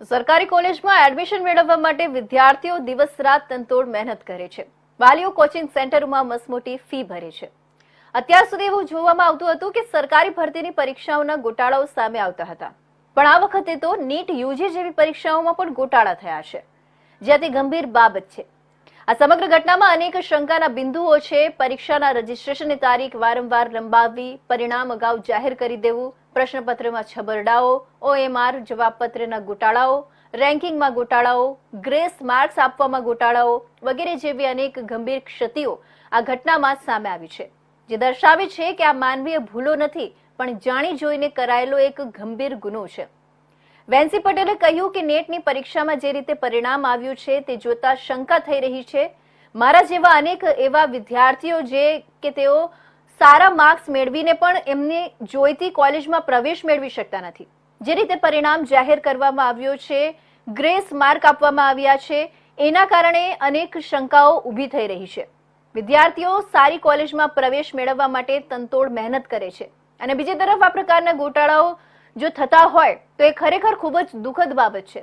સરકારી કોલેજમાં એડમિશન મેળવવા માટે વિદ્યાર્થીઓ દિવસ રાત તનતોડ મહેનત કરે છે. વાલીઓ કોચિંગ સેન્ટરોમાં મસમોટી ફી ભરે છે. અત્યાર સુધી એવું જોવામાં આવતું હતું કે સરકારી ભરતીની પરીક્ષાઓના ગોટાળાઓ સામે આવતા હતા. પણ આ વખતે તો નીટ યુજી જેવી પરીક્ષાઓમાં પણ ગોટાળા થયા છે. જ્યાંથી ગંભીર બાબત છે. આ સમગ્ર ઘટનામાં અનેક શંકાના બિંદુઓ છે. પરીક્ષાના રજીસ્ટ્રેશનની તારીખ વારંવાર લંબાવવી પરિણામ અગાઉ જાહેર કરી દેવું, પ્રશ્નપત્રમાં છબરડાઓ, ઓએમઆર જવાબપત્રના ગોટાળાઓ, રેન્કિંગમાં ગોટાળાઓ, ગ્રેસ માર્ક્સ આપવામાં ગોટાળાઓ વગેરે જેવી અનેક ગંભીર ક્ષતિઓ આ ઘટનામાં સામે આવી છે. જે દર્શાવે છે કે આ માનવીય ભૂલો નથી, પણ જાણી જોઈને કરાયેલો એક ગંભીર ગુનો છે. વેન્સી પટેલે કહ્યું કે નેટની પરીક્ષામાં જે રીતે પરિણામ આવ્યું છે તે જોતા શંકા થઈ રહી છે. મારા જેવા અનેક એવા વિદ્યાર્થીઓ જે કે તેઓ સારા માર્ક્સ મેળવીને પણ એમને જોઈતી કોલેજમાં પ્રવેશ મેળવી શકતા નથી. જે રીતે પરિણામ જાહેર કરવામાં આવ્યો છે, ગ્રેસ માર્ક આપવામાં આવ્યા છે, એના કારણે અનેક શંકાઓ ઊભી થઈ રહી છે. વિદ્યાર્થીઓ સારી કોલેજમાં પ્રવેશ મેળવવા માટે તનતોડ મહેનત કરે છે. અને બીજી તરફ આ પ્રકારના ગોટાળાઓ જો થતા હોય તો એ ખરેખર ખૂબ જ દુઃખદ બાબત છે.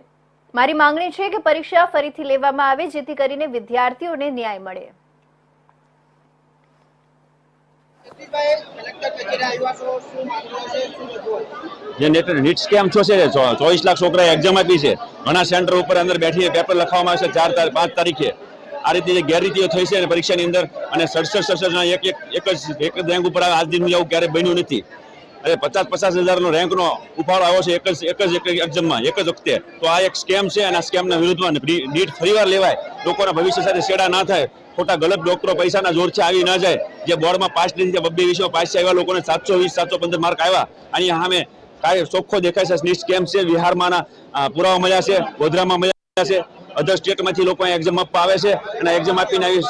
મારી માંગણી છે કે પરીક્ષા ફરીથી લેવામાં આવે જેથી કરીને વિદ્યાર્થીઓને ન્યાય મળે. જે નીટ સ્કેમ થયો છે ચોવીસ લાખ છોકરાએ એક્ઝામ આપી છે. ઘણા સેન્ટર ઉપર અંદર બેઠી પેપર લખવામાં આવશે ચાર તારીખ પાંચ તારીખે. આ રીતે જે ગેરરીતિઓ થઈ છે પરીક્ષાની અંદર અને સડસઠ સડસઠ એક એક એક જ એક જ રેન્ક ઉપર આવે આજ દિન આવું ક્યારે બન્યું નથી. અરે પચાસ પચાસ હજારનો રેન્કનો ઉફાળો આવ્યો છે, એક જ એક જ એક્ઝામમાં એક જ વખતે. તો આ એક સ્કેમ છે અને આ સ્કેમના વિરુદ્ધમાં નીટ ફરીવાર લેવાય. લોકોના ભવિષ્ય સાથે છેડા ના થાય. ખોટા ગલત ડોક્ટરો પૈસાના જોરથી આવી ના જાય. જે બોર્ડમાં પાસ નથી થયા બબ્બે વિષયમાં પાસ છે એવા લોકોને સાતસો વીસ સાતસો પંદર માર્ક આવ્યા. અહીંયા સામે કાંઈ ચોખ્ખો દેખાય છે. સ્કેમ છે. બિહારમાં પુરાવા મળ્યા છે. ગોધરામાં મળ્યા છે. અધર સ્ટેટમાંથી લોકો એક્ઝામ આપવા આવે છે અને એક્ઝામ આપીને આવી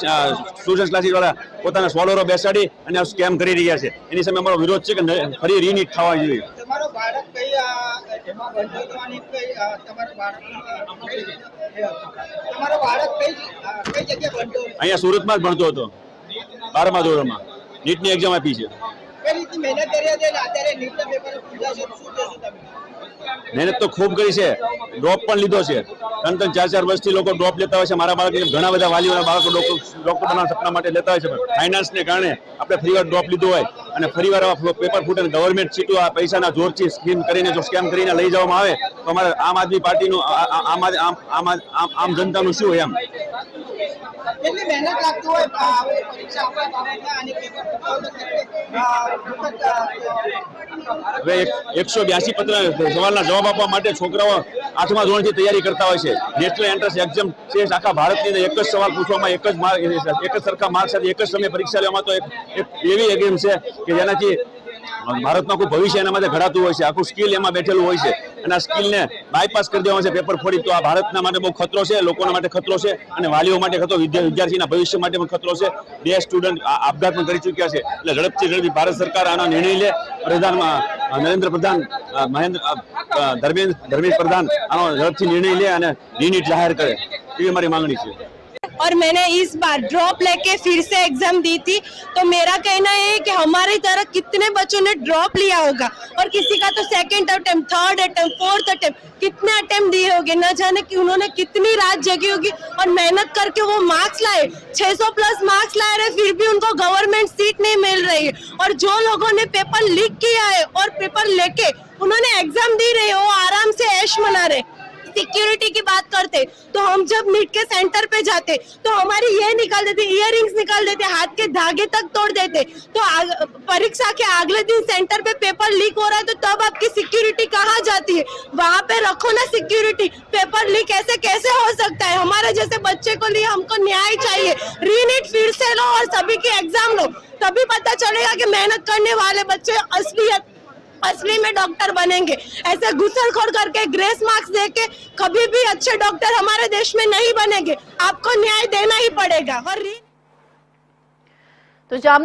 સ્ટુડન્ટ ક્લાસીસ વાળા પોતાના સ્વોલરો બેસાડી અને સ્કેમ કરી રહ્યા છે. એની સામે અમારો વિરોધ છે કે ફરી રીનીટ થવા જોઈએ. અહીંયા સુરતમાં જ ભણતો હતો. બારમા ધોરણમાં. નીટની એક્ઝામ આપી છે. મહેનત કરી હતી અત્યારે નીટના પેપર પૂજા છે. શું કહેશો તમે? મહેનત તો ખૂબ કરી છે. ડ્રોપ પણ લીધો છે. ત્રણ ત્રણ ચાર ચાર વર્ષથી લોકો ડ્રોપ લેતા હોય છે. મારા બાળક ઘણા બધા વાલીઓના બાળકો ડોક્ટર બનવાના સપના માટે લેતા હોય છે. ફાઇનાન્સને કારણે આપણે ફરીવાર ડ્રોપ લીધો હોય અને ફરીવાર પેપર ફૂટે ગવર્મેન્ટ સીટો આ પૈસાના જોરથી સ્કીમ કરીને જો સ્કેમ કરીને લઈ જવામાં આવે તો અમારે આમ આદમી પાર્ટીનું આમ આમ આમ જનતાનું શું એમ? કેટલી મહેનત લાગતી હોય? પરીક્ષા અને પેપર હવે એકસો બ્યાસી પત્ર સવાલના જવાબ આપવા માટે છોકરાઓ આઠમા ધોરણથી તૈયારી કરતા હોય છે. નેશનલ એન્ટ્રન્સ એક્ઝામ છે. આખા ભારતની અંદર એક જ સવાલ પૂછવામાં એક જ માર્ક એક જ સરખા માર્ક સાથે એક જ સમયે પરીક્ષા લેવામાં તો એક એવી એક્ઝામ છે કે જેનાથી ભારતમાં કોઈ ભવિષ્ય એના માટે ઘડાતું હોય છે. આખું સ્કિલ એમાં બેઠેલું હોય છે. અને આ સ્કિલને બાયપાસ કરી દેવામાં છે. પેપર ફોડી તો આ ભારતના માટે બહુ ખતરો છે, લોકોના માટે ખતરો છે અને વાલીઓ માટે ખતરો, વિદ્યા- વિદ્યાર્થીના ભવિષ્ય માટે પણ ખતરો છે. બે સ્ટુડન્ટ આપઘાત પણ કરી ચૂક્યા છે. એટલે ઝડપથી ઝડપી ભારત સરકાર આનો નિર્ણય લે. પ્રધાનમાં નરેન્દ્ર પ્રધાન મહેન્દ્ર ધર્મેન્દ્ર ધર્મેન્દ્ર પ્રધાન આનો ઝડપથી નિર્ણય લે અને યુનિટ જાહેર કરે. એવી મારી માંગણી છે. और मैंने इस बार ड्रॉप लेके फिर से एग्ज़ाम दी थी। तो मेरा कहना है कि हमारी तरह कितने बच्चों ने ड्रॉप लिया होगा? और किसी का तो second attempt third attempt fourth attempt कितने अटेम्प्ट दिए होंगे? न जाने कि उन्होंने कितनी रात जगी होगी और मेहनत करके वो मार्क्स लाए। 600 प्लस मार्क्स लाए रहे, फिर भी उनको गवर्नमेंट सीट नहीं मिल रही है। और जो लोगों ने पेपर लीक किया है और पेपर लेके उन्होंने एग्ज़ाम दी रहे वो आराम से ऐश मना रहे। सिक्योरिटी की बात करते तो हम जब नीट के सेंटर पे जाते तो हमारी ये निकाल देते इयरिंग्स निकाल देते, हाथ के धागे तक तोड़ देते। तो परीक्षा के अगले दिन सेंटर पे पेपर लीक हो रहा है तो तब आपकी सिक्योरिटी कहाँ जाती है? वहाँ पे रखो ना सिक्योरिटी पेपर लीक ऐसे कैसे हो सकता है? हमारे जैसे बच्चे को लिए हमको न्याय चाहिए। रीनीट फिर से लो और सभी की एग्ज़ाम लो। तभी पता चलेगा कि मेहनत करने वाले बच्चे असलियत असली में डॉक्टर बनेंगे। ऐसे घुसड़खोड़ करके ग्रेस मार्क्स दे के कभी भी अच्छे डॉक्टर हमारे देश में नहीं बनेंगे। आपको न्याय देना ही पड़ेगा। और तो जाम